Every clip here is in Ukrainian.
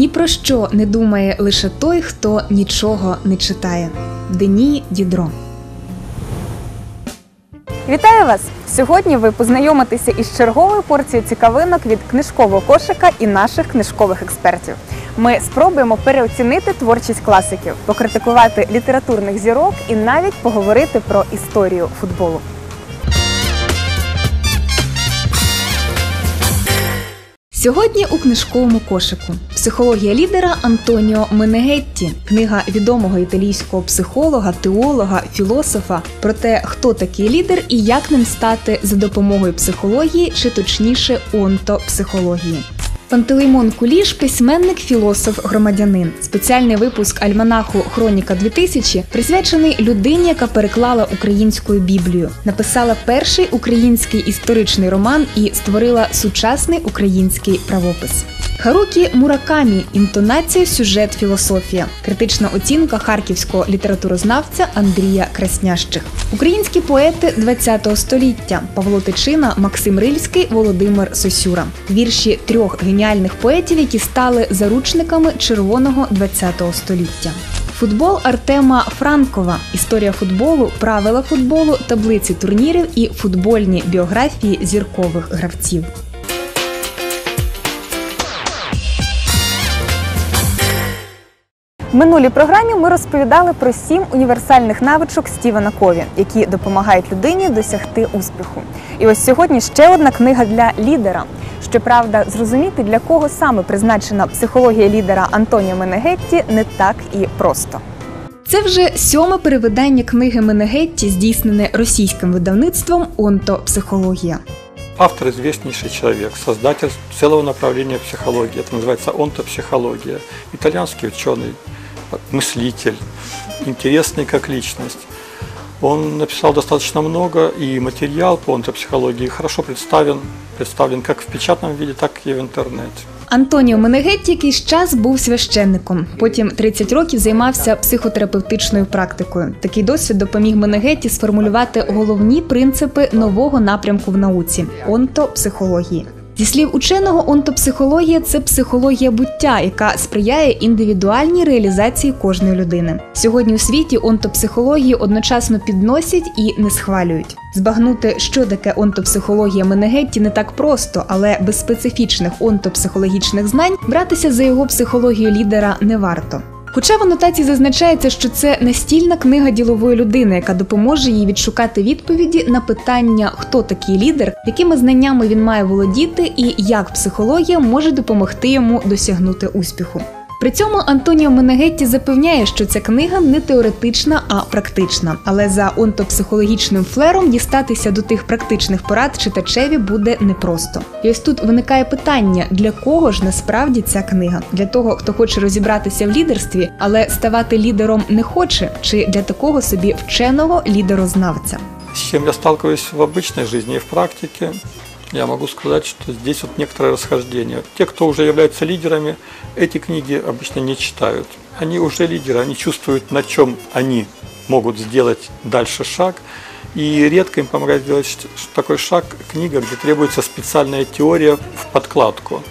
Ні про що не думає лише той, хто нічого не читає. Дені Дідро. Вітаю вас! Сьогодні ви познайомитеся із черговою порцією цікавинок від книжкового кошика і наших книжкових експертів. Ми спробуємо переоцінити творчість класиків, покритикувати літературних зірок і навіть поговорити про історію футболу. Сьогодні у книжковому кошику психологія лідера Антоніо Менегетті, книга відомого італійського психолога, теолога, філософа про те, хто такий лідер і як ним стати за допомогою психології, чи точніше онтопсихології. Пантелеймон Куліш письменник, філософ, громадянин. Спеціальний випуск альманаху Хроніка 2000 присвячений людині, яка переклала українську Біблію, написала перший український історичний роман і створила сучасний український правопис. Харукі Муракамі інтонація, сюжет, філософія, критична оцінка харківського літературознавця Андрія Краснящих. Українські поети ХХ століття Павло Тичина, Максим Рильський, Володимир Сосюра. Вірші трьох геніальних поетів, які стали заручниками червоного ХХ століття. Футбол Артема Франкова, історія футболу, правила футболу, таблиці турнірів і футбольні біографії зіркових гравців. В минулій програмі ми розповідали про сім універсальних навичок Стівена Кові, які допомагають людині досягти успіху. І ось сьогодні ще одна книга для лідера. Щоправда, зрозуміти, для кого саме призначена психологія лідера Антоніо Менегетті, не так і просто. Це вже сьоме перевидання книги Менегетті, здійснене російським видавництвом Онтопсихологія. Автор известнейший человек, создатель целого направления психологии. Это называется онтопсихология. Итальянский ученый, мыслитель, интересный как личность. Он написал достаточно много, и материал по онтопсихологии хорошо представлен, представлен как в печатном виде, так и в интернете. Антоніо Менегетті якийсь час був священником. Потім 30 років займався психотерапевтичною практикою. Такий досвід допоміг Менегетті сформулювати головні принципи нового напрямку в науці онтопсихології. Зі слів ученого, онтопсихологія це психологія буття, яка сприяє індивідуальній реалізації кожної людини. Сьогодні у світі онтопсихологію одночасно підносять і не схвалюють. Збагнути, що таке онтопсихологія Менегетті, не так просто, але без специфічних онтопсихологічних знань братися за його психологію лідера не варто. Хоча в анотації зазначається, що це настільна книга ділової людини, яка допоможе їй відшукати відповіді на питання, хто такий лідер, якими знаннями він має володіти, і як психологія може допомогти йому досягнути успіху. При цьому Антоніо Менегетті запевняє, що ця книга не теоретична, а практична. Але за онтопсихологічним флером дістатися до тих практичних порад читачеві буде непросто. І ось тут виникає питання: для кого ж насправді ця книга? Для того, хто хоче розібратися в лідерстві, але ставати лідером не хоче, чи для такого собі вченого лідерознавця? С чем я сталкиваюсь в обычной жизни и в практике, я могу сказать, что здесь вот некоторое расхождение. Те, кто уже являются лидерами, эти книги обычно не читают. Они уже лидеры, они чувствуют, на чем они могут сделать дальше шаг. И редко им помогает сделать такой шаг книга, где требуется специальная теория в подкладку.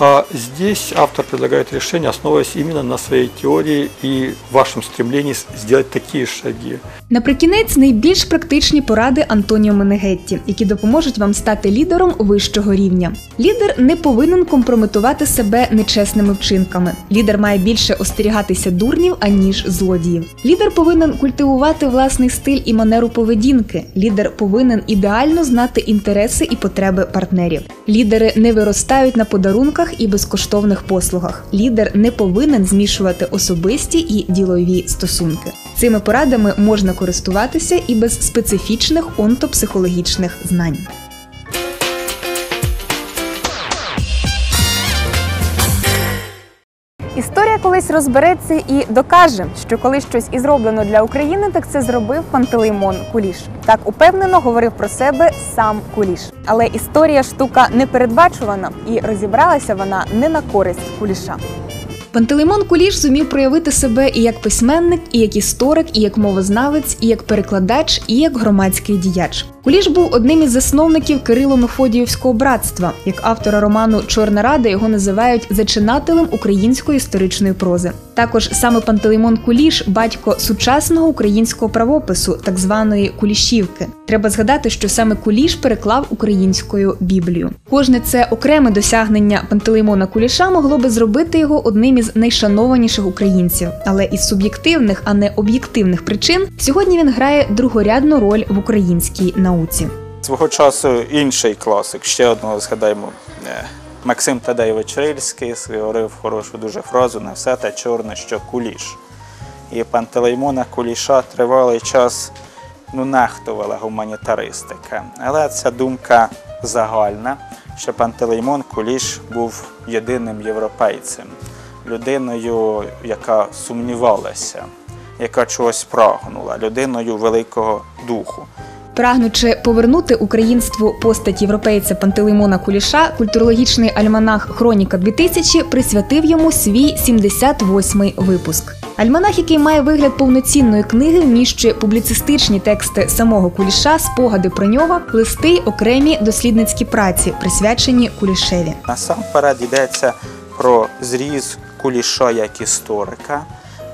А здесь автор предлагает решение, основываясь именно на своей теории и вашем стремлении сделать такие шаги. Наприкінець найбільш практичні поради Антоніо Менегетті, які допоможуть вам стати лідером вищого рівня. Лідер не повинен компрометувати себе нечесними вчинками. Лідер має більше остерігатися дурнів, аніж злодіїв. Лідер повинен культивувати власний стиль і манеру поведінки. Лідер повинен ідеально знати інтереси і потреби партнерів. Лідери не виростають на подарунках і безкоштовних послугах. Лідер не повинен змішувати особисті і ділові стосунки. Цими порадами можна користуватися і без специфічних онтопсихологічних знань. Історія колись розбереться і докаже, що коли щось і зроблено для України, так це зробив Пантелеймон Куліш. Так упевнено говорив про себе сам Куліш. Але історія штука непередбачувана, і розібралася вона не на користь Куліша. Пантелеймон Куліш зумів проявити себе і як письменник, і як історик, і як мовознавець, і як перекладач, і як громадський діяч. Куліш був одним із засновників Кирило-Мефодіївського братства. Як автора роману Чорна Рада його називають зачинателем української історичної прози. Також саме Пантелеймон Куліш, батько сучасного українського правопису, так званої Кулішівки. Треба згадати, що саме Куліш переклав українською Біблію. Кожне це окреме досягнення Пантелеймона Куліша могло би зробити його одним із найшанованіших українців, але із суб'єктивних, а не об'єктивних причин сьогодні він грає другорядну роль в українській науці. Свого часу інший класик, ще одного згадаємо. е, Максим Тадеєвич Рильський говорив хорошу дуже фразу на все те чорне, що куліш. І Пантелеймона Куліша тривалий час ну, нехтувала гуманітаристика. Але ця думка загальна, що Пантелеймон Куліш був єдиним європейцем, людиною, яка сумнівалася, яка чогось прагнула, людиною великого духу. Прагнучи повернути українству постать європейця Пантелеймона Куліша, культурологічний альманах Хроніка 2000 присвятив йому свій 78-й випуск. Альманах, який має вигляд повноцінної книги, вміщує публіцистичні тексти самого Куліша, спогади про нього, листи, й окремі дослідницькі праці, присвячені Кулішеві. Насамперед йдеться про зріз Куліша як історика,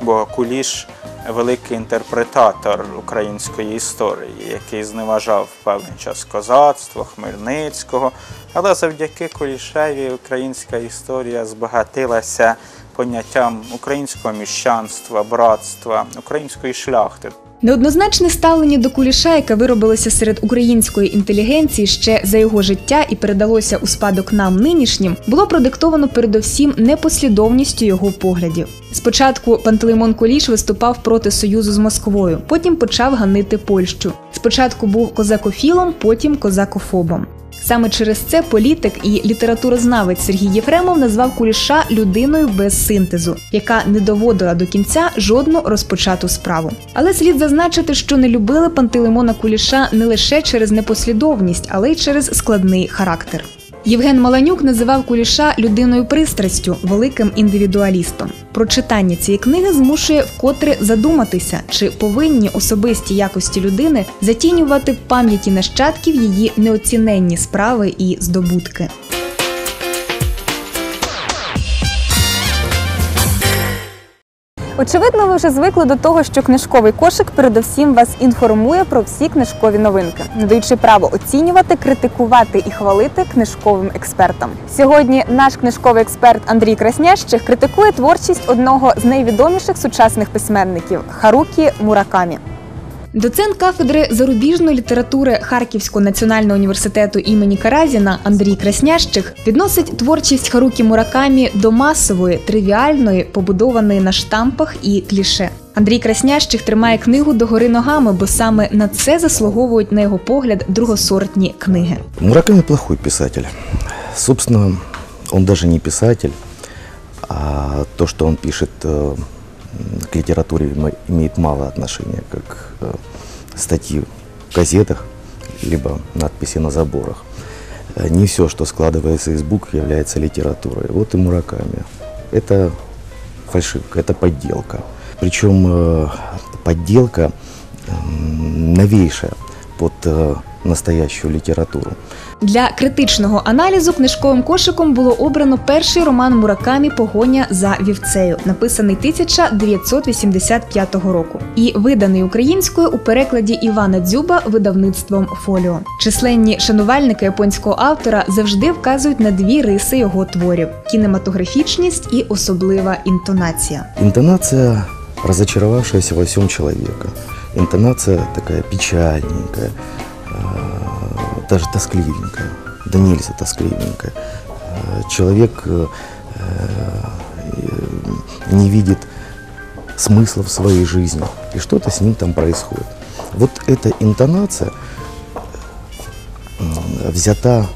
бо Куліш великий інтерпретатор української історії, який зневажав певний час козацтво, Хмельницького. Але завдяки Кулішеві українська історія збагатилася поняттям українського міщанства, братства, української шляхти. Неоднозначне ставлення до Куліша, яке виробилося серед української інтелігенції ще за його життя і передалося у спадок нам нинішнім, було продиктовано передовсім непослідовністю його поглядів. Спочатку Пантелеймон Куліш виступав проти союзу з Москвою, потім почав ганити Польщу. Спочатку був козакофілом, потім козакофобом. Саме через це політик і літературознавець Сергій Єфремов назвав Куліша людиною без синтезу, яка не доводила до кінця жодну розпочату справу. Але слід зазначити, що не любили Пантелеймона Куліша не лише через непослідовність, але й через складний характер. Євген Маланюк називав Куліша людиною пристрастю, великим індивідуалістом. Прочитання цієї книги змушує вкотре задуматися, чи повинні особисті якості людини затінювати в пам'яті нащадків її неоціненні справи і здобутки. Очевидно, ви вже звикли до того, що книжковий кошик передовсім вас інформує про всі книжкові новинки, надаючи право оцінювати, критикувати і хвалити книжковим експертам. Сьогодні наш книжковий експерт Андрій Краснящих критикує творчість одного з найвідоміших сучасних письменників Харукі Муракамі. Доцент кафедри зарубіжної літератури Харківського національного університету імені Каразіна Андрій Краснящих відносить творчість Харукі Муракамі до масової, тривіальної, побудованої на штампах і кліше. Андрій Краснящих тримає книгу догори ногами, бо саме на це заслуговують на його погляд другосортні книги. Мураками плохой писатель. Собственно, он даже не писатель, а то, что он м, к литературе имеет мало отношения, как э, статьи в газетах, либо надписи на заборах. Э, Не все, что складывается из букв, является литературой. Вот и Мураками. Это фальшивка, это подделка. Причем э, подделка м, новейшая под настоящую литературу. Для критичного аналізу книжковим кошиком було обрано перший роман Муракамі Погоня за вівцею, написаний 1985 року, і виданий українською у перекладі Івана Дзюба видавництвом Фоліо. Численні шанувальники японського автора завжди вказують на дві риси його творів: кінематографічність і особлива інтонація. Интонация, разочаровавшаяся во всем человека. Интонация такая печальненькая, э, даже тоскливенькая, да нельзя тоскливенькая. Э, Человек э, э, не видит смысла в своей жизни, и что-то с ним там происходит. Вот эта интонация взята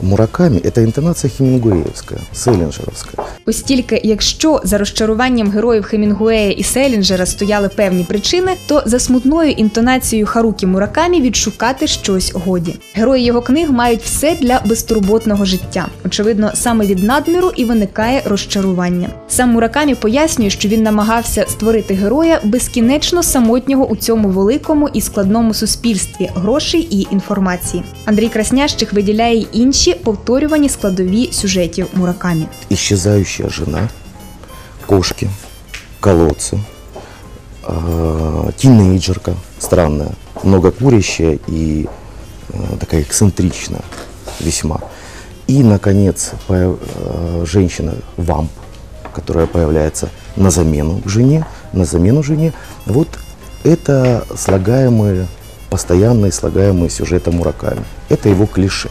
Мураками, это интонация хемингуэевская, селлинджеровская. Ось тільки якщо за розчаруванням героїв Хемінгуея і Селінджера стояли певні причини, то за смутною інтонацією Харукі Муракамі відшукати щось годі. Герої його книг мають все для безтурботного життя. Очевидно, саме від надміру і виникає розчарування. Сам Муракамі пояснює, що він намагався створити героя безкінечно самотнього у цьому великому і складному суспільстві грошей і інформації. Андрій Краснящих виділяє інші повторювані складові сюжетів Муракамі. Исчезающая жена, кошки, колодцы, э, тинейджерка, странная, многокурящая и э, такая эксцентричная весьма. И, наконец, э, женщина-вамп, которая появляется на замену жене, на замену жене. Вот это слагаемые, постоянные слагаемые сюжета Мураками. Это его клише.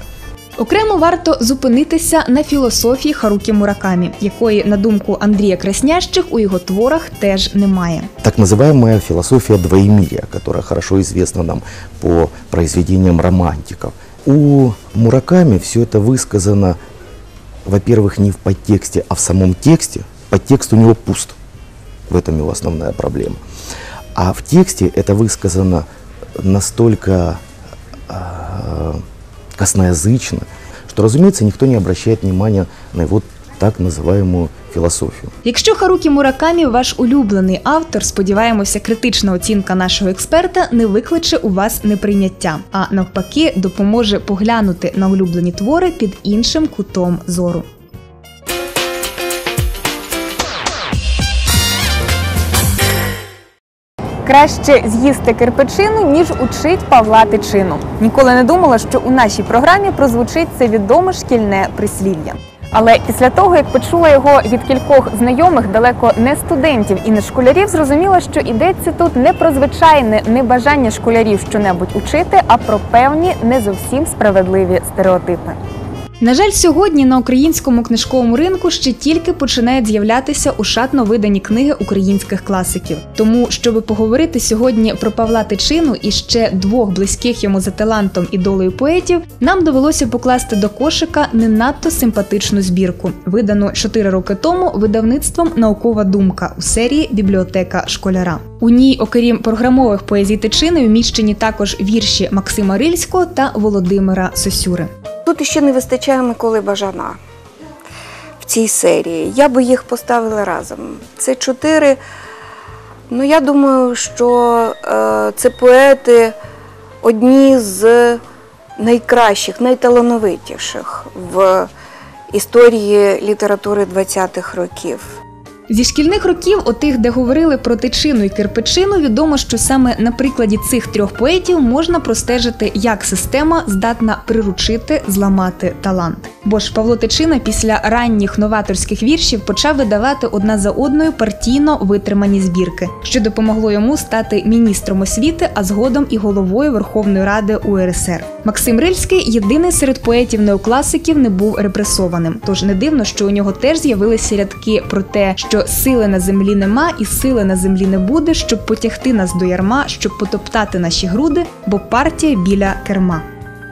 Окремо варто зупинитися на філософії Харукі Муракамі, якої, на думку Андрія Краснящих, у його творах теж немає. Так называемая философия двоемирия, которая хорошо известна нам по произведениям романтиков. У Мураками все это высказано, во-первых, не в подтексте, а в самом тексте. Подтекст у него пуст. В этом его основная проблема. А в тексте это высказано настолько э, косноязычно, что, разумеется, никто не обращает внимания на его так называемую філософію. Якщо Харукі Муракамі ваш улюблений автор, сподіваємося, критична оцінка нашого експерта не викличе у вас неприйняття, а навпаки, допоможе поглянути на улюблені твори під іншим кутом зору. Краще з'їсти кирпичину, ніж учить Павла Тичину. Ніколи не думала, що у нашій програмі прозвучить це відоме шкільне прислів'я. Але після того, як почула його від кількох знайомих, далеко не студентів і не школярів, зрозуміла, що йдеться тут не про звичайне небажання школярів щонебудь учити, а про певні не зовсім справедливі стереотипи. На жаль, сьогодні на українському книжковому ринку ще тільки починають з'являтися ушатно видані книги українських класиків. Тому, щоб поговорити сьогодні про Павла Тичину і ще двох близьких йому за талантом і долею поетів, нам довелося покласти до кошика не надто симпатичну збірку, видану 4 роки тому видавництвом Наукова думка у серії Бібліотека школяра. У ній, окрім програмових поезій Тичини, вміщені також вірші Максима Рильського та Володимира Сосюри. Тут ще не вистачає Миколи Бажана в цій серії. Я би їх поставила разом. Це чотири. Ну, я думаю, що е, це поети одні з найкращих, найталановитіших в історії літератури 20-х років. Зі шкільних років, отих, де говорили про тичину і кирпичину, відомо, що саме на прикладі цих трьох поетів можна простежити, як система здатна приручити, зламати талант. Бо ж Павло Тичина після ранніх новаторських віршів почав видавати одна за одною партійно витримані збірки, що допомогло йому стати міністром освіти, а згодом і головою Верховної Ради УРСР. Максим Рильський єдиний серед поетів неокласиків не був репресованим. Тож не дивно, що у нього теж з'явилися рядки про те, що сили на землі нема і сили на землі не буде, щоб потягти нас до ярма, щоб потоптати наші груди, бо партія біля керма.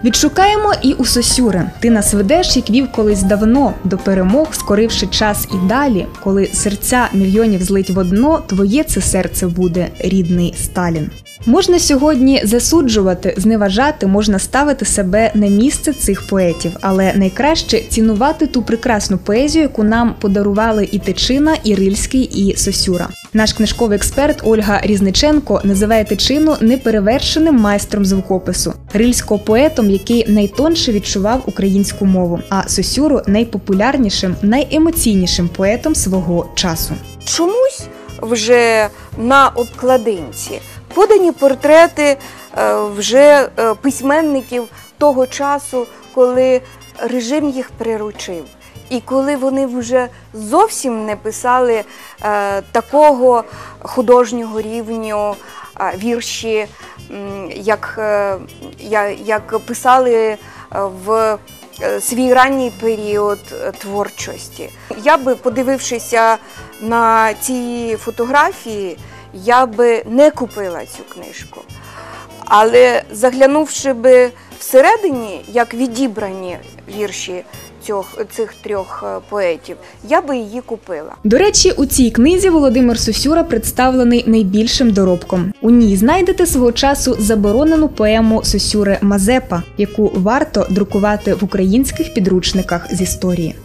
Відшукаємо і у Сосюри. Ти нас ведеш, як вів колись давно, до перемог, скоривши час і далі, коли серця мільйонів злить в одно, твоє це серце буде, рідний Сталін. Можна сьогодні засуджувати, зневажати, можна ставити себе на місце цих поетів, але найкраще цінувати ту прекрасну поезію, яку нам подарували і Тичина, і Рильський, і Сосюра. Наш книжковий експерт Ольга Різниченко називає Тичину неперевершеним майстром звукопису, рильського поетом, який найтонше відчував українську мову, а Сосюру найпопулярнішим, найемоційнішим поетом свого часу. Чомусь вже на обкладинці подані портрети е, вже е, письменників того часу, коли режим їх приручив. І коли вони вже зовсім не писали е, такого художнього рівню е, вірші, як, е, як писали е, в е, свій ранній період е, творчості. Я би, подивившися на ці фотографії, я би не купила цю книжку. Але заглянувши би всередині, як відібрані вірші цьох, цих трьох е, поетів, я би її купила. До речі, у цій книзі Володимир Сосюра представлений найбільшим доробком. У ній знайдете свого часу заборонену поему Сусюри Мазепа, яку варто друкувати в українських підручниках з історії.